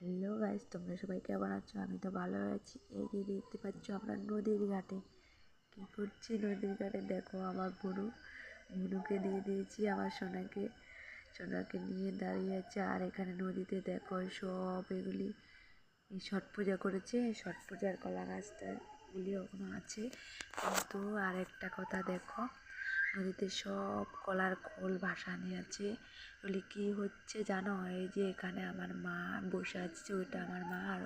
Hello guys, তোমরা সবাই কেমন আছো? আমি তো ভালো আছি। এই যে দেখতে পাচ্ছ আমরা নদীর ঘাটে। কী করছি নদীর ঘাটে? দেখো আমার বুনু। বুনুকে দিয়ে দিয়েছি, আমার সোনাকে। সোনাকে নিয়ে দাঁড়িয়ে আছে। আর এখানে নদীতে দেখো সব এগুলি। ছট পূজা করেছে। ছট পূজার কলা গাছটা গুলি ওখানে আছে। কিন্তু আর একটা কথা দেখো। নদীতে সব কলার খোল ভাসানি আছে। এগুলি কি হচ্ছে জানো? এই যে এখানে আমার মা বসে আছে, ওইটা আমার মা আর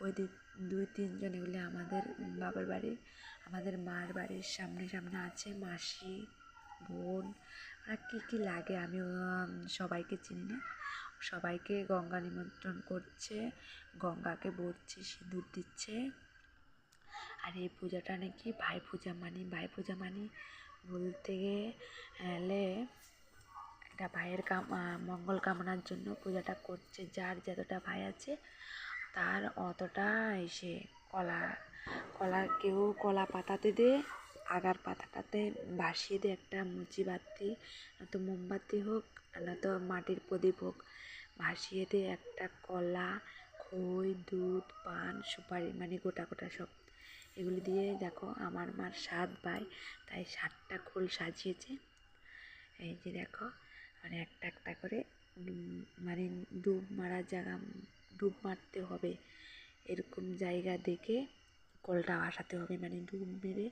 ওই দুই তিনজন এগুলি আমাদের বাবার বাড়ি, আমাদের মার বাড়ির সামনে সামনে আছে, মাসি, বোন। ওরা কী কী লাগে? আমি সবাইকে চিনি না। সবাইকে গঙ্গা নিমন্ত্রণ করছে, গঙ্গাকে বলছে সিঁদুর দিচ্ছে। আর এই পূজাটা নাকি ভাই পূজা মানি, ভাই পূজা মানি বলতে গেলে একটা ভাইয়ের কাম মঙ্গল কামনার জন্য পূজাটা করছে, যার যতটা ভাই আছে তার অতটা এসে কলা কলা কেউ কলা পাতাতে দে, আগার পাতাটাতে ভাসিয়ে দে, একটা মুচি বাতি নয়তো মোমবাতি হোক নয়তো মাটির প্রদীপ হোক, ভাসিয়ে দে একটা কলা, খই, দুধ, পান, সুপারি মানে গোটা গোটা সব এগুলি দিয়ে দেখো আমার মার সাত ভাই, তাই সাতটা খোল সাজিয়েছে। এই যে দেখো মানে একটা একটা করে মানে ডুব মারার জায়গা, ডুব মারতে হবে এরকম জায়গা দেখে কলটা ভাসাতে হবে। মানে ডুব মেরে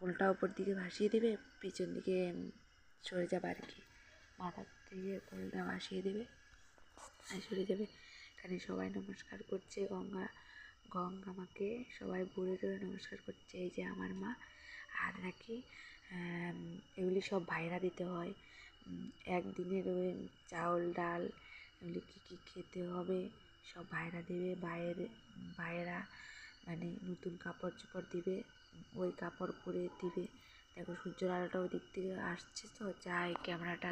কলটা ওপর দিকে ভাসিয়ে দেবে, পিছন দিকে সরে যাবে আর কি। মাথার থেকে কলটা ভাসিয়ে দেবে, আর সরে যাবে। এখানে সবাই নমস্কার করছে, গঙ্গা গঙ্গা মাকে সবাই বুড়ে টুড়ে নমস্কার করছে এই যে আমার মা। আর নাকি এগুলি সব ভাইরা দিতে হয়। উম, একদিনের চাউল ডাল এগুলি কী কী খেতে হবে সব ভাইরা দেবে ভাইয়ের ভাইয়েরা মানে নতুন কাপড় চোপড় দিবে ওই কাপড় পরে দিবে। দেখো সূর্যের আলোটা ওই দিক থেকে আসছে তো যাই ক্যামেরাটা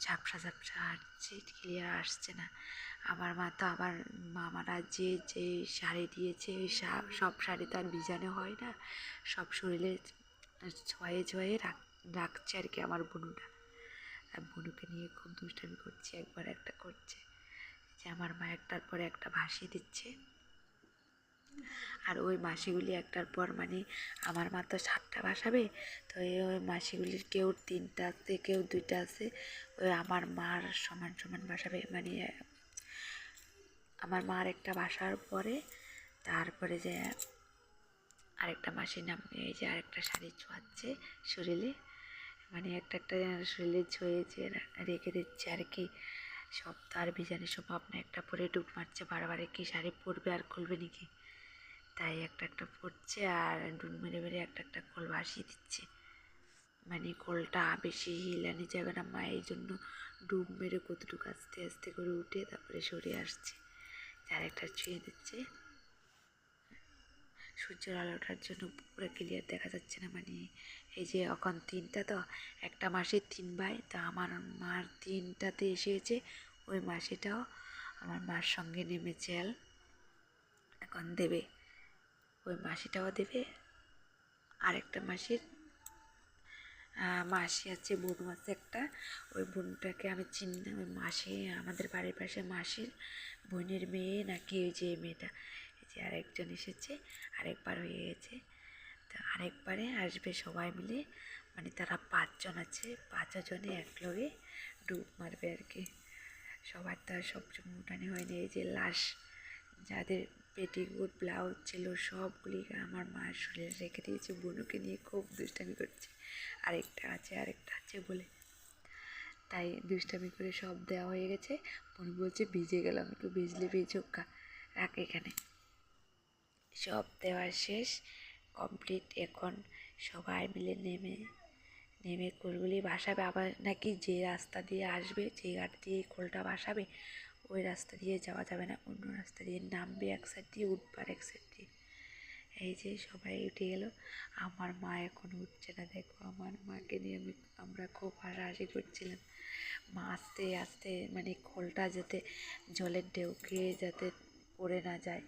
ঝাপসা ঝাপসা আসছে ক্লিয়ার আসছে না। আমার মা তো আমার মামারা যে যে শাড়ি দিয়েছে, ওই সব শাড়ি তো আর ভিজানো হয় না। সব শরীরে ছয়ে ছয়ে রাখ, রাখছে আর কি আমার বুনুটা। আর বনুকে নিয়ে খুব দুষ্টামি করছে, একবার একটা করছে। যে আমার মা একটার পর একটা ভাসিয়ে দিচ্ছে। আর ওই মাসিগুলি একটার পর মানে আমার মা তো সাতটা ভাসাবে তো ওই মাসিগুলির কেউ তিনটা আছে, কেউ দুইটা আছে, ওই আমার মার সমান সমান ভাসাবে মানে আমার মার একটা ভাসার পরে তারপরে যে আরেকটা মাসির নাম, এই যে আরেকটা শাড়ি ছোঁয়াচ্ছে শরীরে মানে একটা একটা শরীরে ছুঁয়েছে, রেখে দিচ্ছে আর কি। সব তার বিজানি ভিজানি সম্ভব না একটা পরে ডুব মারছে, বারবার কি শাড়ি পরবে আর খুলবে নাকি? তাই একটা একটা পড়ছে আর ডুব মেরে মেরে একটা একটা খোল ভাসিয়ে দিচ্ছে। মানে খোলটা বেশি হিলানি যাবে না মা এই জন্য ডুব মেরে কতটুকু আস্তে আস্তে করে উঠে তারপরে সরে আসছে। যার একটা ছুঁয়ে দিচ্ছে। সূর্যের আলোটার জন্য পুরো ক্লিয়ার দেখা যাচ্ছে না। মানে এই যে এখন তিনটা তো, একটা মাসের তিন ভাই, তা আমার মার তিনটাতে এসেছে, ওই মাসিটাও আমার মার সঙ্গে নেমেছে এখন দেবে। ওই মাসিটাও দেবে। আরেকটা মাসির মাসি আছে, বোন আছে একটা। ওই বোনটাকে আমি চিনি না, ওই মাসি, আমাদের বাড়ির পাশে মাসির বোনের মেয়ে নাকি ওই যে মেয়েটা, এই যে আরেকজন এসেছে, আরেকবার হয়ে গেছে। তো আরেকবারে আসবে সবাই মিলে মানে তারা পাঁচজন আছে, পাঁচজনে এক লগে ডুব মারবে আর কি। সবার তো আর সব উঠানি হয়নি, এই যে লাশ, যাদের পেটিকুট, ব্লাউজ ছিল সবগুলি আমার মায়ের শরীরে রেখে দিয়েছে। বোনুকে নিয়ে খুব দুষ্টামি করছে। আরেকটা আছে আরেকটা আছে বলে। তাই দুষ্টামি করে সব দেওয়া হয়ে গেছে। বোন বলছে, ভিজে গেলাম একটু ভিজলে ভিজুক গা। রাখ এখানে। সব দেওয়া শেষ কমপ্লিট এখন সবাই মিলে নেমে নেমে কোলগুলি ভাসাবে আবার নাকি যে রাস্তা দিয়ে আসবে, যে ঘাট দিয়ে কোলটা ভাসাবে ওই রাস্তা দিয়ে যাওয়া যাবে না, অন্য রাস্তা দিয়ে নামবে এক সাইড দিয়ে, উঠবার এক সাইড দিয়ে। এই যে সবাই উঠে গেলো। আমার মা এখন উঠছে না, দেখো আমার মাকে নিয়ে আমি, আমরা খুব হাসাহাসি করছিলাম। মা আস্তে আস্তে মানে খোলটা যাতে জলের ঢেউ খেয়ে যাতে পড়ে না যায়